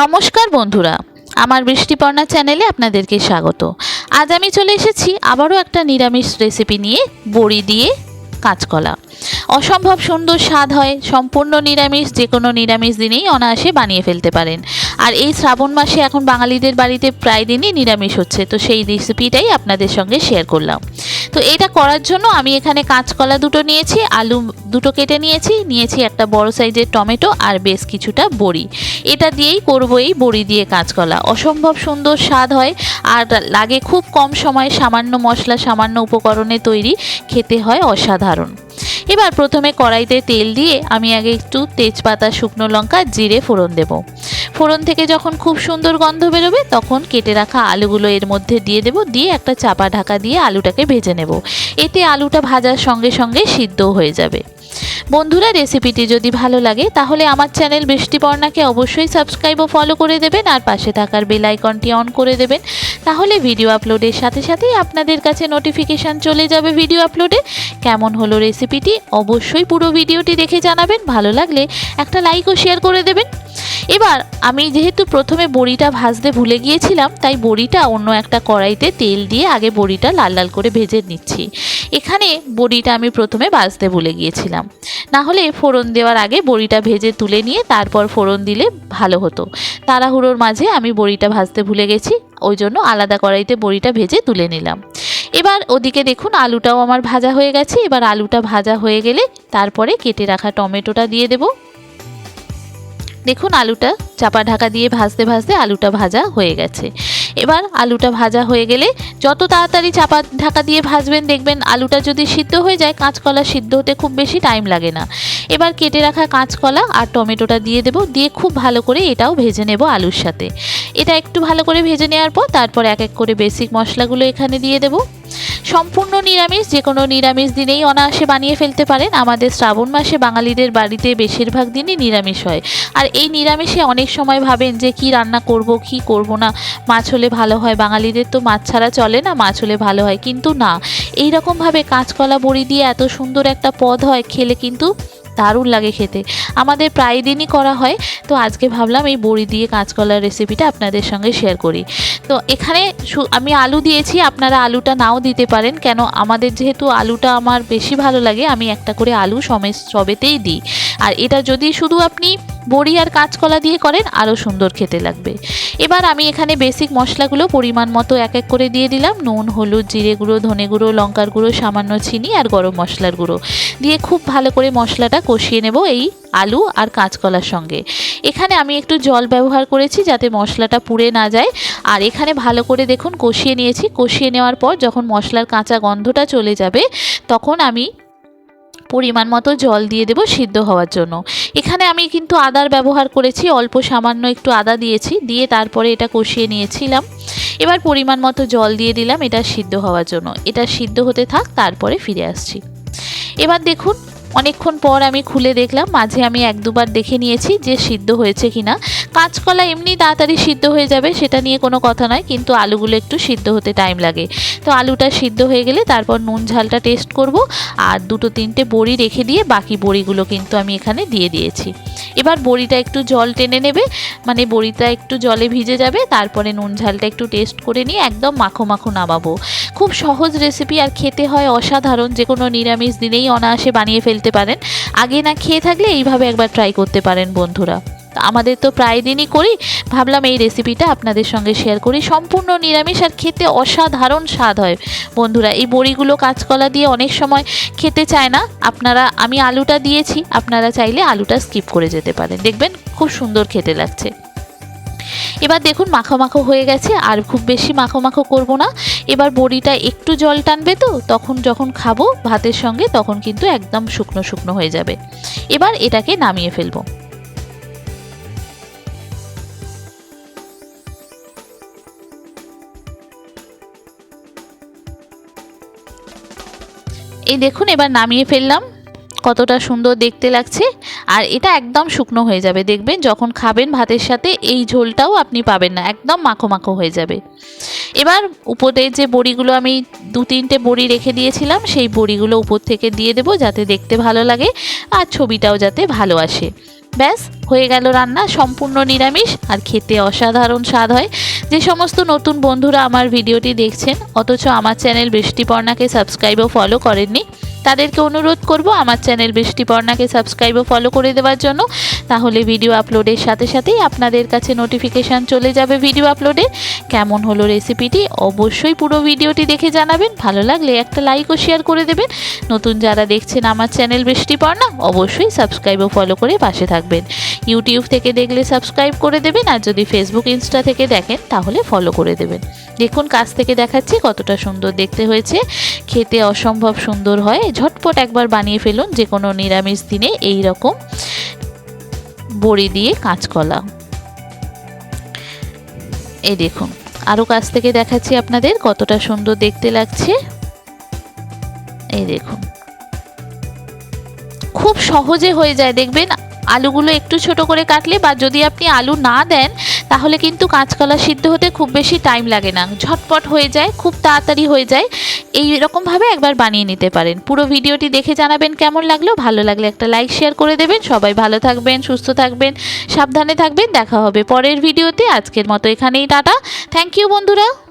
নমস্কার বন্ধুরা, আমার বৃষ্টিপর্ণা চ্যানেলে আপনাদেরকে স্বাগত। আজ আমি চলে এসেছি আবারও একটা নিরামিষ রেসিপি নিয়ে বড়ি দিয়ে কাঁচকলা। অসম্ভব সুন্দর স্বাদ হয়, সম্পূর্ণ নিরামিষ যে কোনো নিরামিষ দিনেই অনায়াসে বানিয়ে ফেলতে পারেন। আর এই শ্রাবণ মাসে এখন বাঙালিদের বাড়িতে প্রায় দিনই নিরামিষ হচ্ছে, তো সেই রেসিপিটাই আপনাদের সঙ্গে শেয়ার করলাম। তো এটা করার জন্য আমি এখানে কাঁচকলা দুটো নিয়েছি, আলু দুটো কেটে নিয়েছি নিয়েছি একটা বড় সাইজের টমেটো আর বেশ কিছুটা বড়ি। এটা দিয়েই করব এই বড়ি দিয়ে কাঁচকলা। অসম্ভব সুন্দর স্বাদ হয়, আর লাগে খুব কম সময়ে সামান্য মশলা, সামান্য উপকরণে তৈরি, খেতে হয় অসাধারণ। এবার প্রথমে কড়াইতে তেল দিয়ে আমি আগে একটু তেজপাতা শুকনো লঙ্কা জিরে ফোড়ন দেব। ফোড়ন থেকে যখন খুব সুন্দর গন্ধ বেরোবে, তখন কেটে রাখা আলুগুলো এর মধ্যে দিয়ে দেব। দিয়ে একটা চাপা ঢাকা দিয়ে আলুটাকে ভেজে নেব। এতে আলুটা ভাজার সঙ্গে সঙ্গে সিদ্ধ হয়ে যাবে। বন্ধুরা, রেসিপিটি যদি ভালো লাগে, তাহলে আমার চ্যানেল বৃষ্টিপর্ণাকে অবশ্যই সাবস্ক্রাইব ও ফলো করে দেবেন আর পাশে থাকার বেল আইকনটি অন করে দেবেন। তাহলে ভিডিও আপলোডের সাথে সাথেই আপনাদের কাছে নোটিফিকেশান চলে যাবে ভিডিও আপলোডে। কেমন হলো রেসিপিটি অবশ্যই পুরো ভিডিওটি দেখে জানাবেন। ভালো লাগলে একটা লাইক ও শেয়ার করে দেবেন। এবার আমি যেহেতু প্রথমে বড়িটা ভাজতে ভুলে গিয়েছিলাম, তাই বড়িটা অন্য একটা কড়াইতে তেল দিয়ে আগে বড়িটা লাল লাল করে ভেজে নিচ্ছি। এখানে বড়িটা আমি প্রথমে ভাজতে ভুলে গিয়েছিলাম। না হলে ফোড়ন দেওয়ার আগে বড়িটা ভেজে তুলে নিয়ে তারপর ফোড়ন দিলে ভালো হতো। তাড়াহুড়োর মাঝে আমি বড়িটা ভাজতে ভুলে গেছি, ওই জন্য আলাদা কড়াইতে বড়িটা ভেজে তুলে নিলাম। এবার ওদিকে দেখুন আলুটাও আমার ভাজা হয়ে গেছে, এবার আলুটা ভাজা হয়ে গেলে তারপরে কেটে রাখা টমেটোটা দিয়ে দেবো। দেখুন আলুটা চাপা ঢাকা দিয়ে ভাজতে ভাজতে আলুটা ভাজা হয়ে গেছে। এবার আলুটা ভাজা হয়ে গেলে যত তাড়াতাড়ি চাপা ঢাকা দিয়ে ভাজবেন, দেখবেন আলুটা যদি সিদ্ধ হয়ে যায়, কাঁচকলা সিদ্ধ হতে খুব বেশি টাইম লাগে না। এবার কেটে রাখা কাঁচকলা আর টমেটোটা দিয়ে দেবো, দিয়ে খুব ভালো করে এটাও ভেজে নেব আলুর সাথে। এটা একটু ভালো করে ভেজে নেওয়ার পর তারপর এক এক করে বেসিক মশলাগুলো এখানে দিয়ে দেবো। সম্পূর্ণ নিরামিষ, যে কোনো নিরামিষ দিনেই অনায়াসে বানিয়ে ফেলতে পারেন। আমাদের শ্রাবণ মাসে বাঙালিদের বাড়িতে বেশিরভাগ দিনই নিরামিষ হয়। আর এই নিরামিষে অনেক সময় ভাবেন যে, কি রান্না করব, কি করব না? মাছ হলে ভালো হয়। বাঙালিদের তো মাছ ছাড়া চলে না, মাছ হলে ভালো হয়। কিন্তু না এই রকমভাবে কাঁচকলা বড়ি দিয়ে এত সুন্দর একটা পদ হয়, খেলে কিন্তু দারুণ লাগে খেতে। আমাদের প্রায় দিনই করা হয়। তো আজকে ভাবলাম এই বড়ি দিয়ে কাঁচকলার রেসিপিটা আপনাদের সঙ্গে শেয়ার করি। তো এখানে আমি আলু দিয়েছি, আপনারা আলুটা নাও দিতে পারেন। কেন আমাদের যেহেতু আলুটা আমার বেশি ভালো লাগে, আমি একটা করে আলু সমেত সবেতেই দিই। আর এটা যদি শুধু আপনি বড়ি আর কাঁচকলা দিয়ে করেন, আরও সুন্দর খেতে লাগবে। এবার আমি এখানে বেসিক মশলাগুলো পরিমাণ মতো এক এক করে দিয়ে দিলাম। নুন, হলুদ, জিরে গুঁড়ো, ধনে গুঁড়ো, লঙ্কার গুঁড়ো, সামান্য চিনি আর গরম মশলার গুঁড়ো। দিয়ে খুব ভালো করে মশলাটা কষিয়ে নেব এই আলু আর কাঁচকলার সঙ্গে। এখানে আমি একটু জল ব্যবহার করেছি যাতে মশলাটা পুড়ে না যায়। আর এখানে ভালো করে দেখুন কষিয়ে নিয়েছি। কষিয়ে নেওয়ার পর যখন মশলার কাঁচা গন্ধটা চলে যাবে, তখন আমি পরিমাণ মতো জল দিয়ে দেবো সিদ্ধ হওয়ার জন্য। এখানে আমি কিন্তু আদার ব্যবহার করেছি, অল্প সামান্য একটু আদা দিয়েছি, দিয়ে তারপরে এটা কষিয়ে নিয়েছিলাম। এবার পরিমাণ মতো জল দিয়ে দিলাম এটা সিদ্ধ হওয়ার জন্য। এটা সিদ্ধ হতে থাক, তারপরে ফিরে আসছি। এবার দেখুন অনেকক্ষণ পর আমি খুলে দেখলাম, মাঝে আমি এক দুবার দেখে নিয়েছি যে সিদ্ধ হয়েছে কিনা। কাঁচকলা এমনি তাড়াতাড়ি সিদ্ধ হয়ে যাবে, সেটা নিয়ে কোনো কথা নয়, কিন্তু আলুগুলো একটু সিদ্ধ হতে টাইম লাগে। তো আলুটা সিদ্ধ হয়ে গেলে তারপর নুন ঝালটা টেস্ট করব, আর দুটো তিনটে বড়ি রেখে দিয়ে বাকি বড়িগুলো কিন্তু আমি এখানে দিয়ে দিয়েছি। এবার বড়িটা একটু জল টেনে নেবে মানে বড়িটা একটু জলে ভিজে যাবে, তারপরে নুন ঝালটা একটু টেস্ট করে নিয়ে একদম মাখো মাখো নামাবো। খুব সহজ রেসিপি আর খেতে হয় অসাধারণ যে কোনো নিরামিষ দিনেই অনায়াসে বানিয়ে ফেলতে পারেন। আগে না খেয়ে থাকলে এইভাবে একবার ট্রাই করতে পারেন বন্ধুরা। আমাদের তো প্রায় দিনই করি। ভাবলাম এই রেসিপিটা আপনাদের সঙ্গে শেয়ার করি। সম্পূর্ণ নিরামিষ আর খেতে অসাধারণ স্বাদ হয়। বন্ধুরা, এই বড়িগুলো কাঁচকলা দিয়ে অনেক সময় খেতে চায় না। আপনারা, আমি আলুটা দিয়েছি, আপনারা চাইলে আলুটা স্কিপ করে যেতে পারেন। দেখবেন খুব সুন্দর খেতে লাগছে। এবার দেখুন মাখো মাখো হয়ে গেছে, আর খুব বেশি মাখো মাখো করব না। এবার বড়িটা একটু জল টানবে তো, তখন যখন খাব ভাতের সঙ্গে, তখন কিন্তু একদম শুকনো শুকনো হয়ে যাবে। এবার এটাকে নামিয়ে ফেলব। এই দেখুন এবার নামিয়ে ফেললাম, কতটা সুন্দর দেখতে লাগছে। আর এটা একদম শুকনো হয়ে যাবে। দেখবেন যখন খাবেন ভাতের সাথে, এই ঝোলটাও আপনি পাবেন না। একদম মাখো মাখো হয়ে যাবে। এবার উপরে যে বড়িগুলো আমি দু তিনটে বড়ি রেখে দিয়েছিলাম, সেই বড়িগুলো উপর থেকে দিয়ে দেবো যাতে দেখতে ভালো লাগে আর ছবিটাও যাতে ভালো আসে। ব্যাস, হয়ে গেল রান্না। সম্পূর্ণ নিরামিষ আর খেতে অসাধারণ স্বাদ হয়। যে সমস্ত নতুন বন্ধুরা আমার ভিডিওটি দেখছেন, অথচ আমার চ্যানেল বৃষ্টিপর্ণাকে সাবস্ক্রাইব ও ফলো করেননি তাদেরকে অনুরোধ করব আমার চ্যানেল বৃষ্টিপর্ণাকে সাবস্ক্রাইব ও ফলো করে দেওয়ার জন্য। তাহলে ভিডিও আপলোডের সাথে সাথেই আপনাদের কাছে নোটিফিকেশান চলে যাবে ভিডিও আপলোডে কেমন হলো রেসিপিটি অবশ্যই পুরো ভিডিওটি দেখে জানাবেন। ভালো লাগলে একটা লাইক ও শেয়ার করে দেবেন। নতুন যারা দেখছেন আমার চ্যানেল বৃষ্টিপর্ণা অবশ্যই সাবস্ক্রাইব ও ফলো করে পাশে থাকবেন। ইউটিউব থেকে দেখলে সাবস্ক্রাইব করে দেবেন। আর যদি ফেসবুক ইনস্টা থেকে দেখেন, তাহলে ফলো করে দেবেন। দেখুন, কাছ থেকে দেখাচ্ছি কতটা সুন্দর দেখতে হয়েছে। খেতে অসম্ভব সুন্দর হয়। ঝটপট একবার বানিয়ে ফেলুন, যে কোনো নিরামিষ দিনে এই রকম বড়ি দিয়ে কাঁচকলা। এই দেখুন আরও কাছ থেকে দেখাচ্ছি আপনাদের কতটা সুন্দর দেখতে লাগছে। এই দেখুন, খুব সহজে হয়ে যায়, দেখবেন আলুগুলো একটু ছোট করে কাটলে বা যদি আপনি আলু না দেন, তাহলে কিন্তু কাঁচকলা সিদ্ধ হতে খুব বেশি টাইম লাগে না। ঝটপট হয়ে যায়, খুব তাড়াতাড়ি হয়ে যায়। এই রকমভাবে একবার বানিয়ে নিতে পারেন। পুরো ভিডিওটি দেখে জানাবেন কেমন লাগল। ভালো লাগলে একটা লাইক শেয়ার করে দেবেন। সবাই ভালো থাকবেন, সুস্থ থাকবেন, সাবধানে থাকবেন। দেখা হবে পরের ভিডিওতে। আজকের মতো এখানেই, টাটা। থ্যাংক ইউ বন্ধুরা।